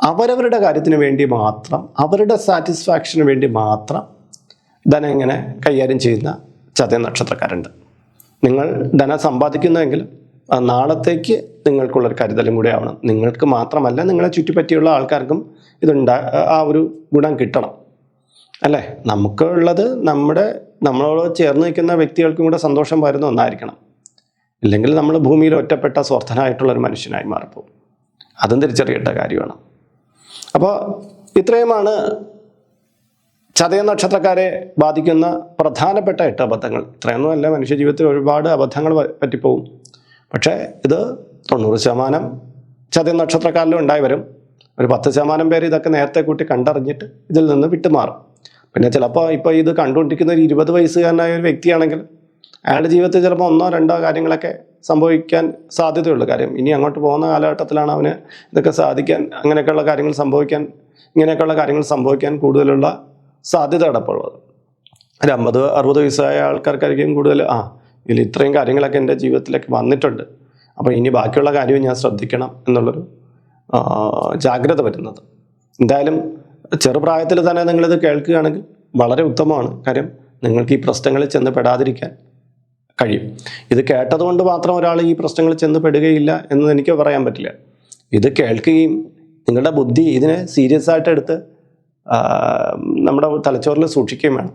അവരവരുടെ കാര്യത്തിന് വേണ്ടി മാത്രം അവരുടെ സാറ്റിസ്ഫാക്ഷന് വേണ്ടി മാത്രം ധനം ഇങ്ങനെ കൈകാര്യം ചെയ്യുന്ന ചതയ നക്ഷത്രക്കാരുണ്ട്. നിങ്ങൾ ധനം സമ്പാദിക്കുന്നുവെങ്കിൽ നാളത്തേക്ക് നിങ്ങൾക്കുള്ളൊരു കരുതലും കൂടെ ആവണം. നിങ്ങൾക്ക് മാത്രമല്ല നിങ്ങളെ ചുറ്റിപ്പറ്റിയുള്ള ആൾക്കാർക്കും ഇതുണ്ടാ ആ ഒരു ഗുണം കിട്ടണം. അല്ലേ? നമുക്കുള്ളത് നമ്മുടെ നമ്മളോട് ചേർന്ന് നിൽക്കുന്ന വ്യക്തികൾക്കും കൂടെ സന്തോഷം വരുന്ന ഒന്നായിരിക്കണം. ഇല്ലെങ്കിൽ നമ്മൾ ഭൂമിയിൽ ഒറ്റപ്പെട്ട സ്വർദ്ധനായിട്ടുള്ളൊരു മനുഷ്യനായി മാറിപ്പോകും അതും തിരിച്ചറിയേണ്ട കാര്യമാണ്. അപ്പോൾ ഇത്രയുമാണ് ചതയ നക്ഷത്രക്കാരെ ബാധിക്കുന്ന പ്രധാനപ്പെട്ട എട്ട് അബദ്ധങ്ങൾ. ഇത്രയൊന്നുമല്ല മനുഷ്യ ജീവിതത്തിൽ ഒരുപാട് അബദ്ധങ്ങൾ പറ്റിപ്പോവും. പക്ഷേ ഇത് തൊണ്ണൂറ് ശതമാനം ചതയ നക്ഷത്രക്കാരിലും ഉണ്ടായി വരും. ഒരു പത്ത് ശതമാനം പേര് ഇതൊക്കെ നേരത്തെ കൂട്ടി കണ്ടറിഞ്ഞിട്ട് ഇതിൽ നിന്ന് വിട്ടുമാറും. പിന്നെ ചിലപ്പോൾ ഇപ്പോൾ ഇത് കണ്ടുകൊണ്ടിരിക്കുന്ന ഒരു ഇരുപത് വയസ്സുകാരനായ ഒരു വ്യക്തിയാണെങ്കിൽ അയാളുടെ ജീവിതത്തിൽ ചിലപ്പോൾ ഒന്നോ രണ്ടോ കാര്യങ്ങളൊക്കെ സംഭവിക്കാൻ സാധ്യതയുള്ള. കാര്യം ഇനി അങ്ങോട്ട് പോകുന്ന കാലഘട്ടത്തിലാണ് അവന് ഇതൊക്കെ സാധിക്കാൻ അങ്ങനെയൊക്കെയുള്ള കാര്യങ്ങൾ സംഭവിക്കാൻ ഇങ്ങനെയൊക്കെയുള്ള കാര്യങ്ങൾ സംഭവിക്കാൻ കൂടുതലുള്ള സാധ്യത അടപ്പുള്ളത്. ഒരു അമ്പത് അറുപത് വയസ്സായ ആൾക്കാർക്കായിരിക്കും കൂടുതൽ ആ ഇതിൽ ഇത്രയും കാര്യങ്ങളൊക്കെ എന്റെ ജീവിതത്തിലേക്ക് വന്നിട്ടുണ്ട്. അപ്പോൾ ഇനി ബാക്കിയുള്ള കാര്യവും ഞാൻ ശ്രദ്ധിക്കണം എന്നുള്ളൊരു ജാഗ്രത വരുന്നത്. എന്തായാലും ചെറുപ്രായത്തിൽ തന്നെ നിങ്ങളിത് കേൾക്കുകയാണെങ്കിൽ വളരെ ഉത്തമമാണ്. കാര്യം നിങ്ങൾക്ക് ഈ പ്രശ്നങ്ങളിൽ ചെന്ന് പെടാതിരിക്കാൻ കഴിയും. ഇത് കേട്ടതുകൊണ്ട് മാത്രം ഒരാൾ ഈ പ്രശ്നങ്ങളിൽ ചെന്ന് പെടുകയില്ല എന്ന് എനിക്ക് പറയാൻ പറ്റില്ല. ഇത് കേൾക്കുകയും നിങ്ങളുടെ ബുദ്ധി ഇതിനെ സീരിയസ് ആയിട്ട് എടുത്ത് നമ്മുടെ തലച്ചോറിൽ സൂക്ഷിക്കുകയും വേണം.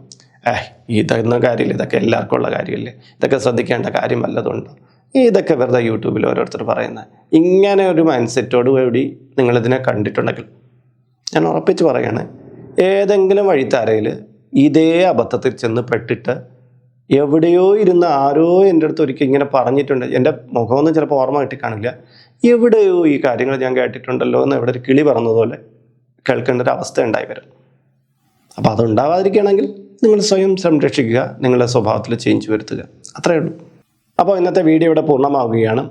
ഏഹ് ഇതൊന്നും കാര്യമില്ല. ഇതൊക്കെ എല്ലാവർക്കും ഉള്ള കാര്യമില്ലേ? ഇതൊക്കെ ശ്രദ്ധിക്കേണ്ട കാര്യം വല്ലതുണ്ടോ? ഇതൊക്കെ വെറുതെ യൂട്യൂബിൽ ഓരോരുത്തർ പറയുന്നത്. ഇങ്ങനെ ഒരു മൈൻഡ് സെറ്റോട് കൂടി നിങ്ങളിതിനെ കണ്ടിട്ടുണ്ടെങ്കിൽ ഞാൻ ഉറപ്പിച്ച് പറയുകയാണ് ഏതെങ്കിലും വഴിത്താരയിൽ ഇതേ അബദ്ധത്തിൽ ചെന്ന് പെട്ടിട്ട് എവിടെയോ ഇരുന്ന് ആരോ എന്റെ അടുത്ത് ഒരിക്കൽ ഇങ്ങനെ പറഞ്ഞിട്ടുണ്ട്. എന്റെ മുഖമൊന്നും ചിലപ്പോൾ ഓർമ്മ കിട്ടി കാണില്ല എവിടെയോ ഈ കാര്യങ്ങൾ ഞാൻ കേട്ടിട്ടുണ്ടല്ലോ എന്ന് എവിടെ ഒരു കിളി പറഞ്ഞതുപോലെ കേൾക്കേണ്ട ഒരു അവസ്ഥ ഉണ്ടായി വരും. അപ്പോൾ അതുണ്ടാവാതിരിക്കുകയാണെങ്കിൽ നിങ്ങൾ സ്വയം സംരക്ഷിക്കുക നിങ്ങളുടെ സ്വഭാവത്തിൽ ചേഞ്ച് വരുത്തുക. അത്രയേ ഉള്ളൂ. അപ്പോൾ ഇന്നത്തെ വീഡിയോ ഇവിടെ പൂർണമാവുകയാണ്.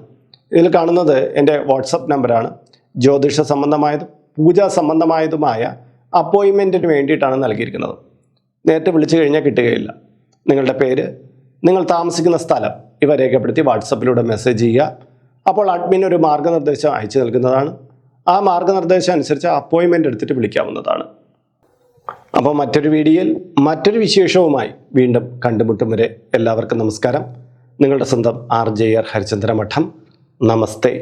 ഇതിൽ കാണുന്നത് എന്റെ വാട്സപ്പ് നമ്പറാണ്. ജ്യോതിഷ സംബന്ധമായതും പൂജാ സംബന്ധമായതുമായ അപ്പോയിൻമെന്റിന് വേണ്ടിയിട്ടാണ് നൽകിയിരിക്കുന്നത്. നേരത്തെ വിളിച്ചു കഴിഞ്ഞാൽ കിട്ടുകയില്ല. നിങ്ങളുടെ പേര് നിങ്ങൾ താമസിക്കുന്ന സ്ഥലം ഇവ രേഖപ്പെടുത്തി വാട്സപ്പിലൂടെ മെസ്സേജ് ചെയ്യുക. അപ്പോൾ അഡ്മിൻ ഒരു മാർഗനിർദ്ദേശം അയച്ചു നൽകുന്നതാണ്. ആ മാർഗനിർദ്ദേശം അനുസരിച്ച് അപ്പോയിൻമെന്റ് എടുത്തിട്ട് വിളിക്കാവുന്നതാണ്. അപ്പോൾ മറ്റൊരു വീഡിയോയിൽ മറ്റൊരു വിശേഷവുമായി വീണ്ടും കണ്ടുമുട്ടും വരെ എല്ലാവർക്കും നമസ്കാരം. നിങ്ങളുടെ സ്വന്തം ആർ ജെ ആർ ഹരിചന്ദ്ര മഠം നമസ്തേ.